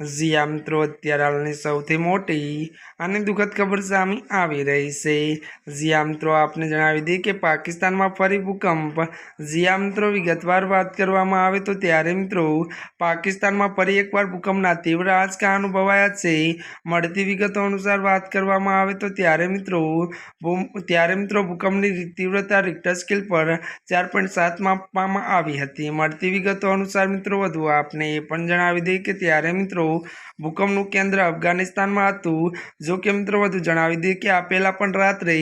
જી આ મિત્રો અત્યારે હાલની સૌથી મોટી અને દુઃખદ ખબર સામે આવી રહી છે. જી મિત્રો આપને જણાવી દઈએ કે પાકિસ્તાનમાં ફરી ભૂકંપ. જી મિત્રો વિગતવાર વાત કરવામાં આવે તો ત્યારે મિત્રો પાકિસ્તાનમાં ફરી એકવાર ભૂકંપના તીવ્ર આંચકા અનુભવાયા છે. મળતી વિગતો અનુસાર વાત કરવામાં આવે તો ત્યારે મિત્રો ત્યારે મિત્રો ભૂકંપની તીવ્રતા રિક્ટર સ્કેલ પર ચાર પોઈન્ટ સાત માપવામાં આવી હતી. મળતી વિગતો અનુસાર મિત્રો વધુ આપને એ પણ જણાવી દઈએ કે ત્યારે મિત્રો ભૂકંપનું કેન્દ્ર અફઘાનિસ્તાનમાં હતું. જો કે મિત્રો વધુ જણાવી દઈએ કે આ પહેલાં પણ રાત્રે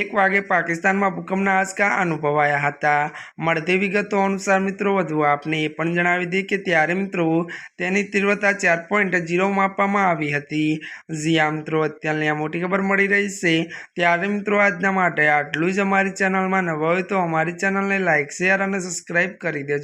એક વાગે પાકિસ્તાનમાં ભૂકંપના આંચકા અનુભવાયા હતા. મળતી વિગતો અનુસાર મિત્રો વધુ આપને એ પણ જણાવી દઈએ કે ત્યારે મિત્રો તેની તીવ્રતા ચાર પોઈન્ટ ઝીરો માપવામાં આવી હતી. જી આ મિત્રો, અત્યારની આ મોટી ખબર મળી રહી છે. ત્યારે મિત્રો આજના માટે આટલું જ અમારી ચેનલમાં નવા હોય તો અમારી ચેનલને લાઇક શેર અને સબસ્ક્રાઈબ કરી દેજો.